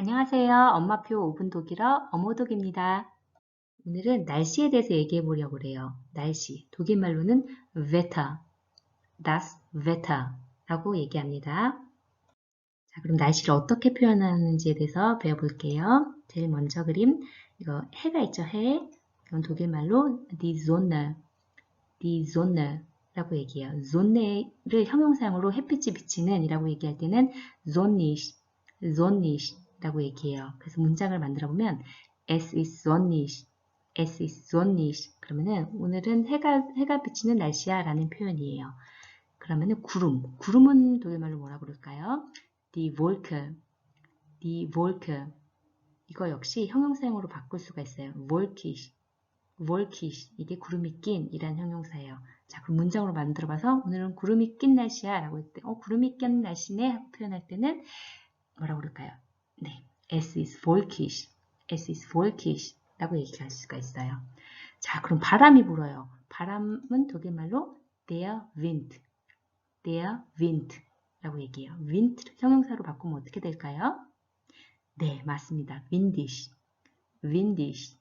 안녕하세요. 엄마표 5분 독일어 어모독입니다. 오늘은 날씨에 대해서 얘기해 보려고 그래요. 날씨. 독일말로는 Wetter, das Wetter 라고 얘기합니다. 자, 그럼 날씨를 어떻게 표현하는지에 대해서 배워볼게요. 제일 먼저 그림, 이거 해가 있죠, 해. 이건 독일말로 die Sonne, die Sonne 라고 얘기해요. Sonne를 형용사형으로 햇빛이 비치는 이라고 얘기할 때는 sonnig, sonnig 라고 얘기해요. 그래서 문장을 만들어 보면 Es ist sonnig, es ist sonnig 그러면은 오늘은 해가, 해가 비치는 날씨야 라는 표현이에요. 그러면은 구름, 구름은 독일말로 뭐라 부를까요? Die Wolke, die Wolke 이거 역시 형용사형으로 바꿀 수가 있어요. wolkig, wolkig 이게 구름이 낀 이란 형용사예요. 자, 그럼 문장으로 만들어 봐서 오늘은 구름이 낀 날씨야 라고 할 때, 어, 구름이 낀 날씨네 하고 표현할 때는 뭐라고 그럴까요? 네, es ist wolkig, es ist wolkig 라고 얘기할 수가 있어요. 자, 그럼 바람이 불어요. 바람은 독일말로 der Wind, der Wind 라고 얘기해요. wind 형용사로 바꾸면 어떻게 될까요? 네, 맞습니다. windish, windish.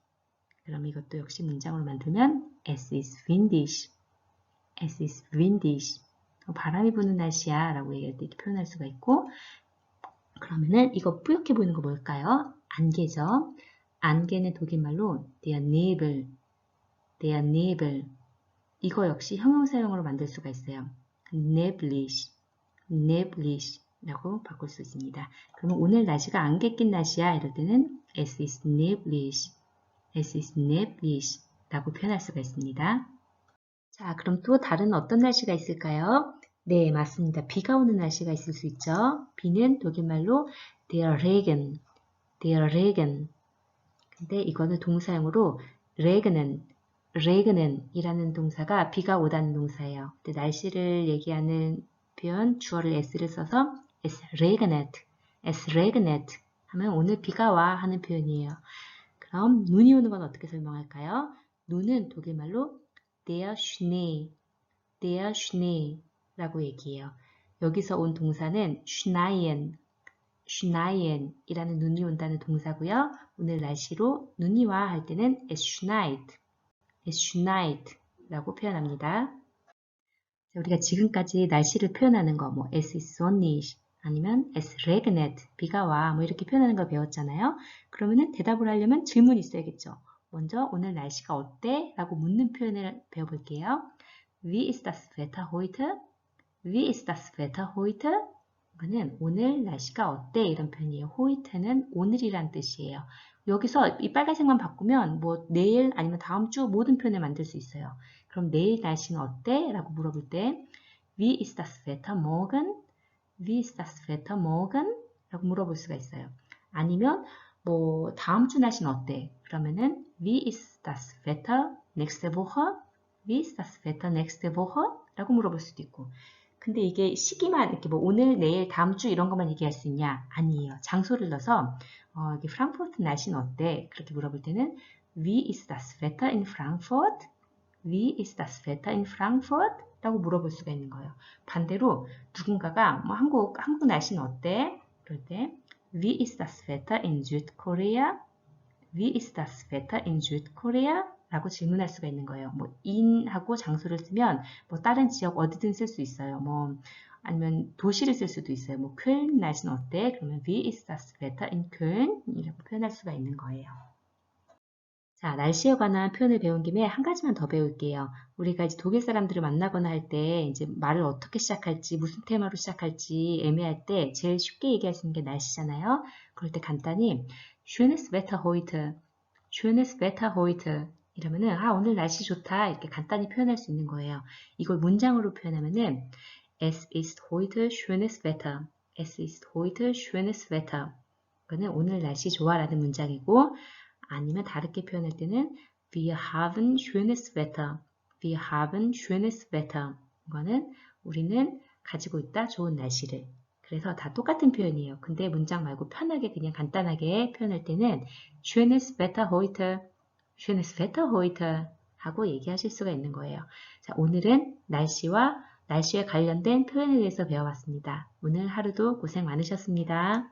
그럼 이것도 역시 문장으로 만들면 es ist windish, es ist windish. 바람이 부는 날씨야 라고 얘기할 때 이렇게 표현할 수가 있고 그러면은 이거 뿌옇게 보이는 거 뭘까요? 안개죠. 안개는 독일말로 der Nebel, der Nebel. 이거 역시 형용사용으로 만들 수가 있어요. neblig, neblig 라고 바꿀 수 있습니다. 그러면 오늘 날씨가 안개 낀 날씨야 이럴 때는 es ist neblig, es ist neblig 라고 표현할 수가 있습니다. 자, 그럼 또 다른 어떤 날씨가 있을까요? 네, 맞습니다. 비가 오는 날씨가 있을 수 있죠. 비는 독일말로 der Regen, der Regen. 근데 이거는 동사형으로 regnen, regnen 이라는 동사가 비가 오다는 동사예요. 근데 날씨를 얘기하는 표현 주어를 s를 써서 es regnet, es regnet 하면 오늘 비가 와 하는 표현이에요. 그럼 눈이 오는 건 어떻게 설명할까요? 눈은 독일말로 der Schnee, der Schnee 라고 얘기해요. 여기서 온 동사는 schneien, schneien 이라는 눈이 온다는 동사고요. 오늘 날씨로 눈이 와 할 때는 es schneit, es schneit 라고 표현합니다. 우리가 지금까지 날씨를 표현하는 거, 뭐 es ist sonnig 아니면 es regnet, 비가 와, 뭐 이렇게 표현하는 걸 배웠잖아요. 그러면은 대답을 하려면 질문이 있어야겠죠. 먼저 오늘 날씨가 어때? 라고 묻는 표현을 배워볼게요. Wie ist das Wetter heute? Wie ist das Wetter heute? 이거는 오늘 날씨가 어때? 이런 표현이에요. hoite는 오늘이란 뜻이에요. 여기서 이 빨간색만 바꾸면 뭐 내일 아니면 다음 주 모든 표현을 만들 수 있어요. 그럼 내일 날씨는 어때? 라고 물어볼 때 Wie ist das Wetter morgen? Wie ist das Wetter morgen? 라고 물어볼 수가 있어요. 아니면 뭐 다음 주 날씨는 어때? 그러면은 Wie ist das Wetter nächste Woche? Wie ist das Wetter nächste Woche? 라고 물어볼 수도 있고 근데 이게 시기만 이렇게 뭐 오늘, 내일, 다음 주 이런 것만 얘기할 수 있냐? 아니에요. 장소를 넣어서 어, 여기 프랑크푸르트 날씨는 어때? 그렇게 물어볼 때는 Wie ist das Wetter in Frankfurt? Wie ist das Wetter in Frankfurt? 라고 물어볼 수가 있는 거예요. 반대로 누군가가 뭐 한국 한국 날씨는 어때? 그럴 때 Wie ist das Wetter in Südkorea? Wie ist das Wetter in Südkorea? 라고 질문할 수가 있는 거예요. 뭐 in하고 장소를 쓰면 뭐 다른 지역 어디든 쓸 수 있어요. 뭐 아니면 도시를 쓸 수도 있어요. 뭐클 날씨는 어때? 그러면 wie ist das Wetter in Köln? 이라고 표현할 수가 있는 거예요. 자, 날씨에 관한 표현을 배운 김에 한 가지만 더 배울게요. 우리가 이제 독일 사람들을 만나거나 할 때 이제 말을 어떻게 시작할지, 무슨 테마로 시작할지 애매할 때 제일 쉽게 얘기할 수 있는 게 날씨잖아요. 그럴 때 간단히 schönes Wetter heute, schönes Wetter heute 이러면은 아 오늘 날씨 좋다 이렇게 간단히 표현할 수 있는 거예요. 이걸 문장으로 표현하면은 Es ist heute schönes Wetter. Es ist heute schönes Wetter. 이거는 오늘 날씨 좋아라는 문장이고 아니면 다르게 표현할 때는 Wir haben schönes Wetter. Wir haben schönes Wetter. 이거는 우리는 가지고 있다 좋은 날씨를. 그래서 다 똑같은 표현이에요. 근데 문장 말고 편하게 그냥 간단하게 표현할 때는 schönes Wetter heute. Schönes Wetter heute 하고 얘기하실 수가 있는 거예요. 자, 오늘은 날씨와 날씨에 관련된 표현에 대해서 배워봤습니다. 오늘 하루도 고생 많으셨습니다.